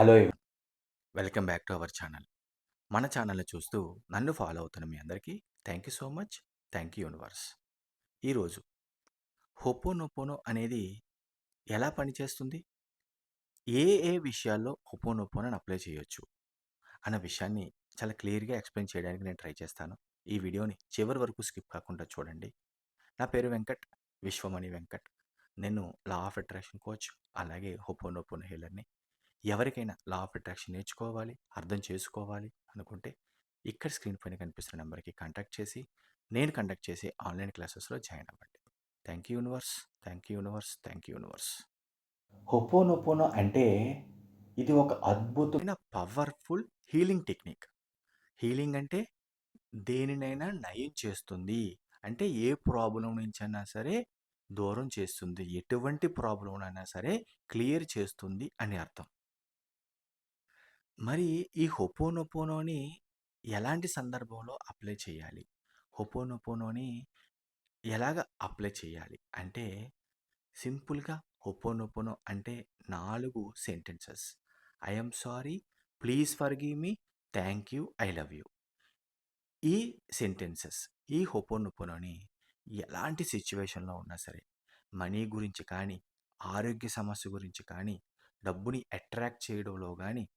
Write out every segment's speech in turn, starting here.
Hello welcome back to our channel. మన ఛానల్ని చూస్తూ నన్ను ఫాలో అవుతున్న మీ అందరికీ thank you so much. Thank you universe. ఈరోజు హొపోనొపోనో అనేది ఎలా పనిచేస్తుంది? ఏ ఏ విషయాల్లో హొపోనొపోనోని అప్లై చేయొచ్చు అన్న విషయాన్ని చాలా క్లియర్గా ఎక్స్ప్లెయిన్ చేయడానికి నేను ట్రై చేస్తాను. ఈ వీడియోని చివరి వరకు స్కిప్ కాకుండా చూడండి. నా పేరు వెంకట్ విశ్వమణి వెంకట్. నేను లా ఆఫ్ అట్రాక్షన్ కోచ్ అలాగే హొపోనొపోనో హీలర్ని. ఎవరికైనా లా ఆఫ్ అట్రాక్షన్ నేర్చుకోవాలి అర్థం చేసుకోవాలి అనుకుంటే ఇక్కడ స్క్రీన్ పైన కనిపిస్తున్న నెంబర్కి కాంటాక్ట్ చేసి నేను కండక్ట్ చేసే ఆన్లైన్ క్లాసెస్లో జాయిన్ అవ్వండి. Thank you universe thank you universe thank you universe. Ho'oponopono అంటే ఇది ఒక అద్భుతమైన పవర్ఫుల్ హీలింగ్ టెక్నిక్. హీలింగ్ అంటే దేనినైనా నయం చేస్తుంది. అంటే ఏ ప్రాబ్లం నుంచి అయినా సరే దూరం చేస్తుంది. ఎటువంటి ప్రాబ్లం అయినా సరే క్లియర్ చేస్తుంది అని అర్థం. మరి ఈ హొపోనొపోనోని ఎలాంటి సందర్భంలో అప్లై చేయాలి? హొపోనొపోనోని ఎలాగ అప్లై చేయాలి? అంటే సింపుల్గా హొపోనొపోనో అంటే నాలుగు sentences. I'm sorry please forgive me thank you I love you. ఈ సెంటెన్సెస్ ఈ హొపోనొపోనోని ఎలాంటి సిచ్యువేషన్లో ఉన్నా సరే మనీ గురించి కానీ ఆరోగ్య సమస్య గురించి కానీ డబ్బుని అట్రాక్ట్ చేయడంలో కానీ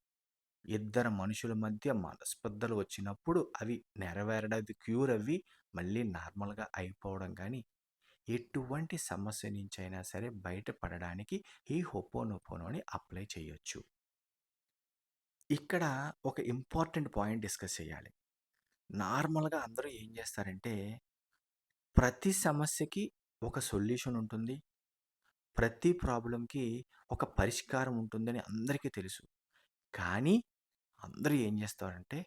ఇద్దరు మనుషుల మధ్య మనస్పర్ధలు వచ్చినప్పుడు అవి నెరవేరడానికి క్యూర్ అవి మళ్ళీ నార్మల్గా అయిపోవడం కానీ ఎటువంటి సమస్య నుంచి అయినా సరే బయటపడడానికి ఈ హోపోనోపోనోని అప్లై చేయొచ్చు. ఇక్కడ ఒక ఇంపార్టెంట్ పాయింట్ డిస్కస్ చేయాలి. నార్మల్గా అందరూ ఏం చేస్తారంటే ప్రతి సమస్యకి ఒక సొల్యూషన్ ఉంటుంది. ప్రతి ప్రాబ్లంకి ఒక పరిష్కారం ఉంటుందని అందరికీ తెలుసు. కానీ అందరూ ఏం చేస్తారంటే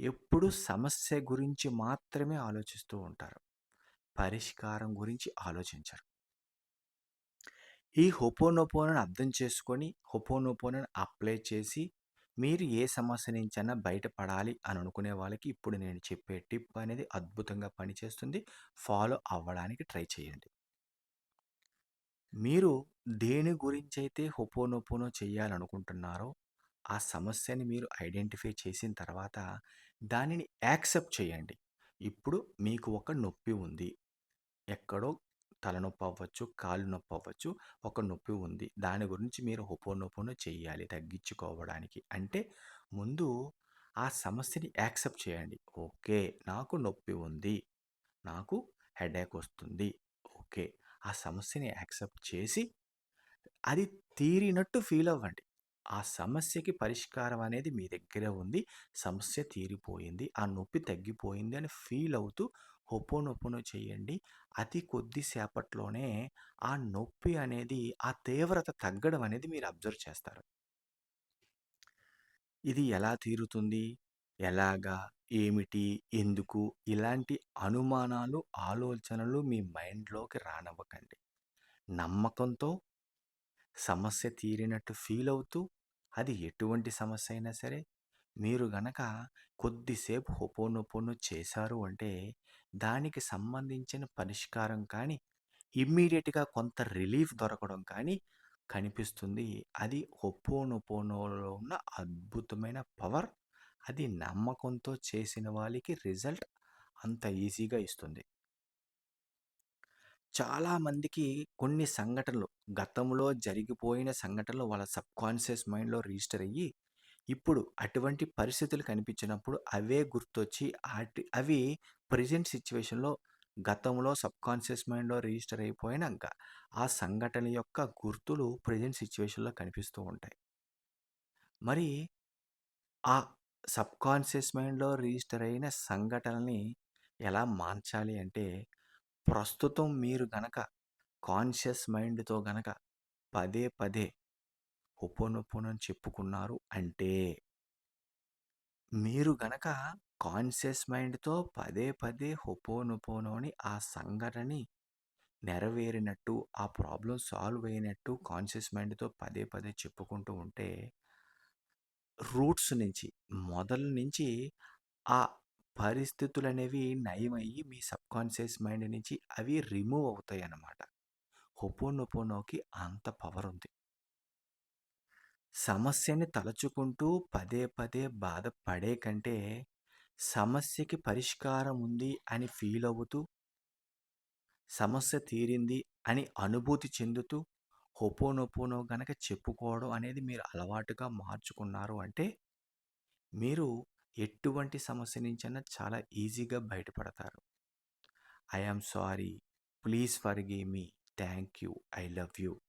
ఎప్పుడు సమస్య గురించి మాత్రమే ఆలోచిస్తూ ఉంటారు. పరిష్కారం గురించి ఆలోచించరు. ఈ హొపోనొపోనని అర్థం చేసుకొని హొపోనొపోనని అప్లై చేసి మీరు ఏ సమస్య నుంచైనా బయటపడాలి అని అనుకునే వాళ్ళకి ఇప్పుడు నేను చెప్పే టిప్ అనేది అద్భుతంగా పనిచేస్తుంది. ఫాలో అవ్వడానికి ట్రై చేయండి. మీరు దేని గురించి అయితే హొపోనొపోనో చేయాలనుకుంటున్నారో ఆ సమస్యని మీరు ఐడెంటిఫై చేసిన తర్వాత దానిని యాక్సెప్ట్ చేయండి. ఇప్పుడు మీకు ఒక నొప్పి ఉంది. ఎక్కడో తలనొప్పి అవ్వచ్చు కాలు నొప్పి అవ్వచ్చు ఒక నొప్పి ఉంది. దాని గురించి మీరు హొపోనొపోనో చేయాలి తగ్గించుకోవడానికి. అంటే ముందు ఆ సమస్యని యాక్సెప్ట్ చేయండి. ఓకే నాకు నొప్పి ఉంది. నాకు హెడేక్ వస్తుంది. ఓకే ఆ సమస్యని యాక్సెప్ట్ చేసి అది తీరినట్టు ఫీల్ అవ్వండి. ఆ సమస్యకి పరిష్కారం అనేది మీ దగ్గరే ఉంది. సమస్య తీరిపోయింది. ఆ నొప్పి తగ్గిపోయింది అని ఫీల్ అవుతూ హొపోనొపోనో చేయండి. అతి కొద్దిసేపట్లోనే ఆ నొప్పి అనేది ఆ తీవ్రత తగ్గడం అనేది మీరు అబ్జర్వ్ చేస్తారు. ఇది ఎలా తీరుతుంది? ఎలాగా? ఏమిటి? ఎందుకు? ఇలాంటి అనుమానాలు ఆలోచనలు మీ మైండ్లోకి రానివ్వకండి. నమ్మకంతో సమస్య తీరినట్టు ఫీల్ అవుతూ అది ఎటువంటి సమస్య అయినా సరే మీరు గనక కొద్దిసేపు హొపోనొపోనో చేశారు అంటే దానికి సంబంధించిన పరిష్కారం కానీ ఇమ్మీడియట్గా కొంత రిలీఫ్ దొరకడం కానీ కనిపిస్తుంది. అది హొపోనొపోనోలో ఉన్న అద్భుతమైన పవర్ అది నమ్మకంతో చేసిన వాళ్ళకి రిజల్ట్ అంత ఈజీగా ఇస్తుంది. చాలామందికి కొన్ని సంఘటనలు గతంలో జరిగిపోయిన సంఘటనలు వాళ్ళ సబ్కాన్షియస్ మైండ్లో రిజిస్టర్ అయ్యి ఇప్పుడు అటువంటి పరిస్థితులు కనిపించినప్పుడు అవే గుర్తొచ్చి అటు అవి ప్రజెంట్ సిచ్యువేషన్లో గతంలో సబ్కాన్షియస్ మైండ్లో రిజిస్టర్ అయిపోయిన గ- ఆ సంఘటన యొక్క గుర్తులు ప్రజెంట్ సిచ్యువేషన్లో కనిపిస్తూ ఉంటాయి. మరి ఆ సబ్కాన్షియస్ మైండ్లో రిజిస్టర్ అయిన సంఘటనని ఎలా మార్చాలి అంటే ప్రస్తుతం మీరు గనక కాన్షియస్ మైండ్తో గనక పదే పదే హొపోనొపోనని చెప్పుకున్నారు అంటే మీరు గనక కాన్షియస్ మైండ్తో పదే పదే హొపోనొపోనోని ఆ సంఘటనని నెరవేరినట్టు ఆ ప్రాబ్లం సాల్వ్ అయినట్టు కాన్షియస్ మైండ్తో పదే పదే చెప్పుకుంటూ ఉంటే రూట్స్ నుంచి మొదల నుంచి ఆ పరిస్థితులు అనేవి నయమయ్యి మీ సబ్కాన్షియస్ మైండ్ నుంచి అవి రిమూవ్ అవుతాయి అన్నమాట హొపోనొపోనోకి అంత పవర్ ఉంది సమస్యని తలుచుకుంటూ పదే పదే బాధపడే కంటే సమస్యకి పరిష్కారం ఉంది అని ఫీల్ అవుతూ సమస్య తీరింది అని అనుభూతి చెందుతూ హొపోనొపోనో గనక చెప్పుకోవడం అనేది మీరు అలవాటుగా మార్చుకున్నారు అంటే మీరు ఎటువంటి సమస్య నుంచైనా చాలా ఈజీగా బయటపడతారు. I am sorry please forgive me thank you I love you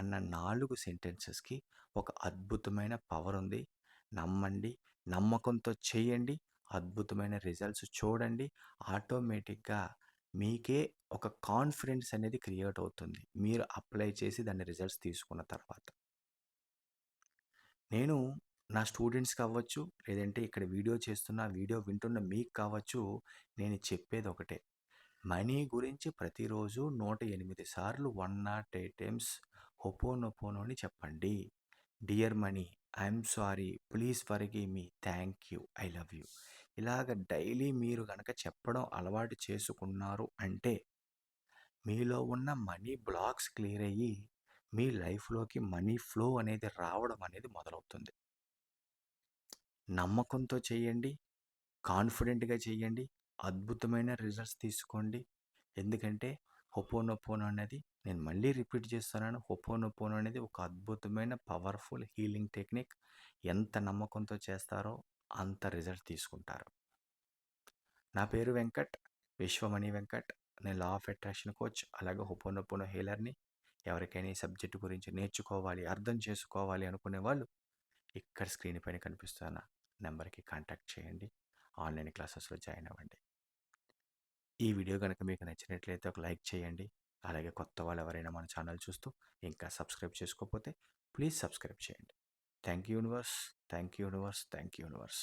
అన్న నాలుగు సెంటెన్సెస్కి ఒక అద్భుతమైన పవర్ ఉంది. నమ్మండి నమ్మకంతో చేయండి అద్భుతమైన రిజల్ట్స్ చూడండి ఆటోమేటిక్గా మీకే ఒక కాన్ఫిడెన్స్ అనేది క్రియేట్ అవుతుంది. మీరు అప్లై చేసి దాని రిజల్ట్స్ తీసుకున్న తర్వాత. నేను నా స్టూడెంట్స్ కావచ్చు లేదంటే ఇక్కడ వీడియో చేస్తున్న వీడియో వింటున్న మీకు కావచ్చు నేను చెప్పేది ఒకటే. మనీ గురించి ప్రతిరోజు నూట ఎనిమిది సార్లు one naught eight times Ho'oponopono అని చెప్పండి. Dear money I'm sorry please forgive me thank you I love you. ఇలాగ డైలీ మీరు కనుక చెప్పడం అలవాటు చేసుకున్నారు అంటే మీలో ఉన్న మనీ బ్లాక్స్ క్లియర్ అయ్యి మీ లైఫ్లోకి మనీ ఫ్లో అనేది రావడం అనేది మొదలవుతుంది. నమ్మకంతో చేయండి. కాన్ఫిడెంట్గా చేయండి. అద్భుతమైన రిజల్ట్స్ తీసుకోండి. ఎందుకంటే హొపోనొపోనో అనేది నేను మళ్ళీ రిపీట్ చేస్తున్నాను. హొపోనొపోనో అనేది ఒక అద్భుతమైన పవర్ఫుల్ హీలింగ్ టెక్నిక్. ఎంత నమ్మకంతో చేస్తారో అంత రిజల్ట్ తీసుకుంటారు. నా పేరు వెంకట్. విశ్వమణి వెంకట్. నేను లా ఆఫ్ అట్రాక్షన్ కోచ్. అలాగే హొపోనొపోనో హీలర్ని. ఎవరికైనా ఈ సబ్జెక్టు గురించి నేర్చుకోవాలి అర్థం చేసుకోవాలి అనుకునే వాళ్ళు ఇక్కడ స్క్రీన్ పైన కనిపిస్తున్న నెంబర్కి కాంటాక్ట్ చేయండి. ఆన్లైన్ క్లాసెస్లో జాయిన్ అవ్వండి. ఈ వీడియో కనుక మీకు నచ్చినట్లయితే ఒక లైక్ చేయండి. అలాగే కొత్త వాళ్ళు ఎవరైనా మన ఛానల్ చూస్తూ ఇంకా సబ్స్క్రైబ్ చేసుకోకపోతే ప్లీజ్ సబ్స్క్రైబ్ చేయండి. Thank you universe thank you universe thank you universe.